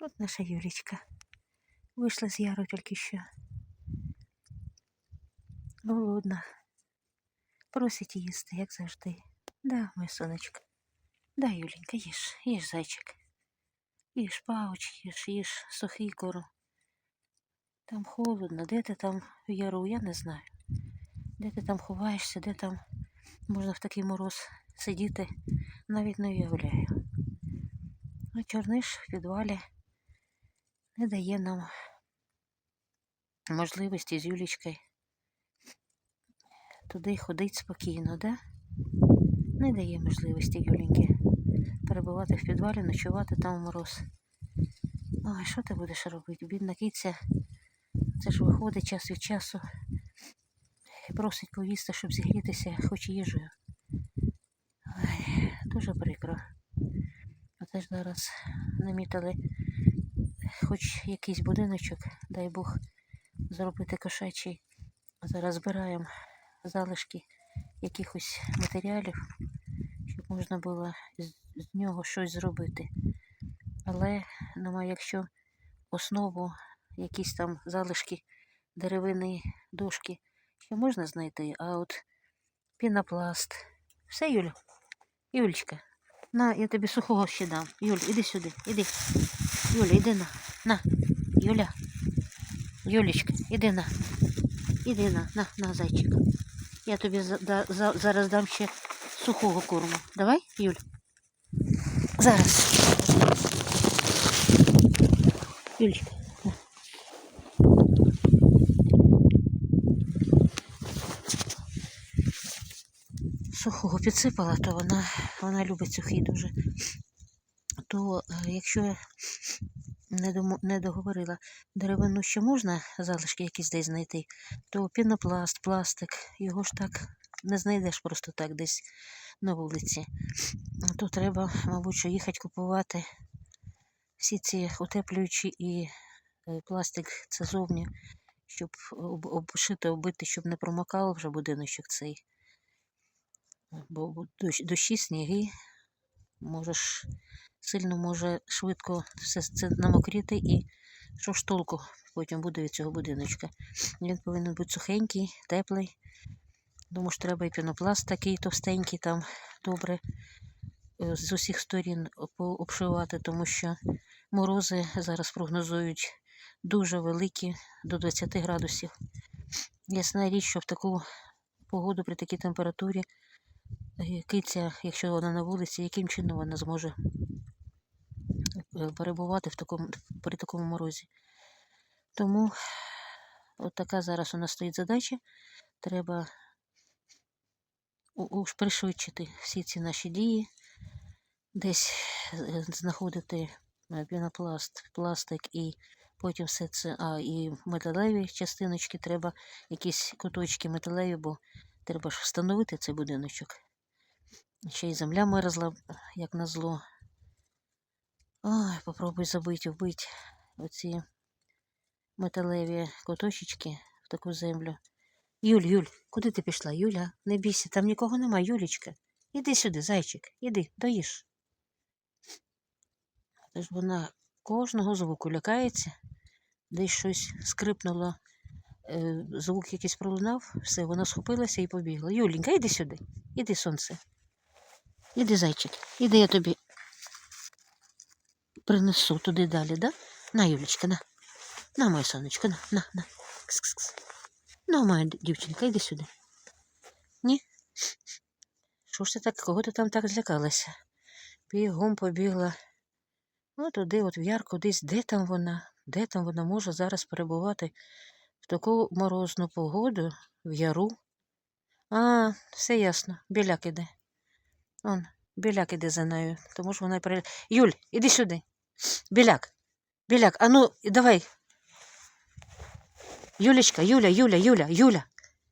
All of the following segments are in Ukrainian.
От наша Юлічка. Вийшла з яру тільки що. Голодна. Просить їсти, як завжди. Да, моє сонечко. Да, Юленька, їж, їж, зайчик. Їж, пауч, їж, їж, сухий корм. Там холодно, де ти там в яру, я не знаю. Де ти там ховаєшся, де там можна в такий мороз сидіти, навіть не уявляю. А чорниш в підвалі не дає нам можливості з Юлічкою туди ходити спокійно, да? Не дає можливості Юліньки перебувати в підвалі, ночувати там у мороз. Ой, що ти будеш робити? Бідна киця, це ж виходить час від часу просить поїсти, щоб зігрітися хоч їжею. Ой, дуже прикро. Оце ж зараз намітили хоч якийсь будиночок, дай Бог, зробити кошачий. Зараз збираємо залишки якихось матеріалів, щоб можна було з, нього щось зробити. Але немає, якщо основу, якісь там залишки деревини, дошки, ще можна знайти, а от пінопласт. Все, Юля? Юлечка, на, я тобі сухого ще дам. Юль, іди сюди, іди. Юля, іди на. На. Юля. Юлечка, іди на. Іди на, на, на, зайчик. Я тобі за, да, за, зараз дам ще сухого корму. Давай, Юль? Зараз. Юлечка. Сухого підсипала, то вона, вона любить сухий дуже. То е, якщо не, домо, не договорила, деревину ще можна залишки якісь десь знайти, то пінопласт, пластик, його ж так не знайдеш просто так десь на вулиці. То треба, мабуть, їхати купувати всі ці утеплюючі і е, пластик це зовні, щоб обшити, оббити, щоб не промокав вже будиночок цей. Бо дощі, сніги, можеш сильно може швидко все це намокріти і що ж толку потім буде від цього будиночка. Він повинен бути сухенький, теплий. Тому що треба і пінопласт такий товстенький, там добре е, з усіх сторін обшивати, тому що морози зараз прогнозують дуже великі до 20 градусів. Ясна річ, що в таку погоду при такій температурі киця, якщо вона на вулиці, яким чином вона зможе е, перебувати в такому, при такому морозі. Тому от така зараз у нас стоїть задача. Треба пришвидшити всі ці наші дії, десь е, знаходити е, пінопласт, пластик і потім все це, а і металеві частиночки, треба якісь куточки металеві, бо треба ж встановити цей будиночок. Ще й земля мерзла, як назло. Ой, попробуй забити, вбити оці металеві куточечки в таку землю. Юль, Юль, куди ти пішла? Юля, не бійся, там нікого нема, Юлічка. Іди сюди, зайчик, іди, доїж. Та ж вона кожного звуку лякається, десь щось скрипнуло, е, звук якийсь пролунав, все, вона схопилася і побігла. Юленька, іди сюди, іди, сонце. Іди, зайчик, іди я тобі принесу туди далі, да? На, Юлечка, на. На, моє сонечко, на, на, на. Кс-кс-кс. Ну, моя дівчинка, іди сюди. Ні? Що ж ти так, кого ти там так злякалася? Бігом побігла. Ну, туди, от в яр, кудись, де там вона? Де там вона може зараз перебувати в таку морозну погоду, в яру? А, все ясно, біляк іде. Он, біляк іде за нею, тому що вона пере... Юль, іди сюди. Біляк, біляк, а ну, давай. Юлечка, Юля, Юля, Юля, Юля.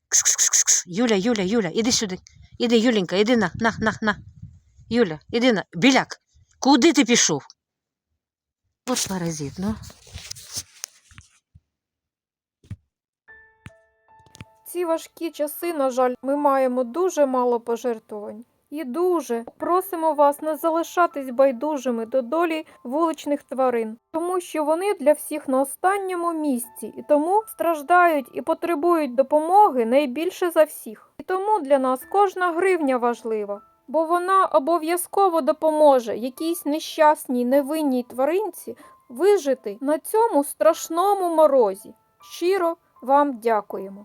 Кс-кс-кс-кс. Юля, Юля, Юля, іди сюди. Іди, Юленька, іди на, на, на, на. Юля, іди на. Біляк, куди ти пішов? От паразит, ну. Ці важкі часи, на жаль, ми маємо дуже мало пожертвувань. І дуже просимо вас не залишатись байдужими до долі вуличних тварин, тому що вони для всіх на останньому місці і тому страждають і потребують допомоги найбільше за всіх. І тому для нас кожна гривня важлива, бо вона обов'язково допоможе якійсь нещасній невинній тваринці вижити на цьому страшному морозі. Щиро вам дякуємо.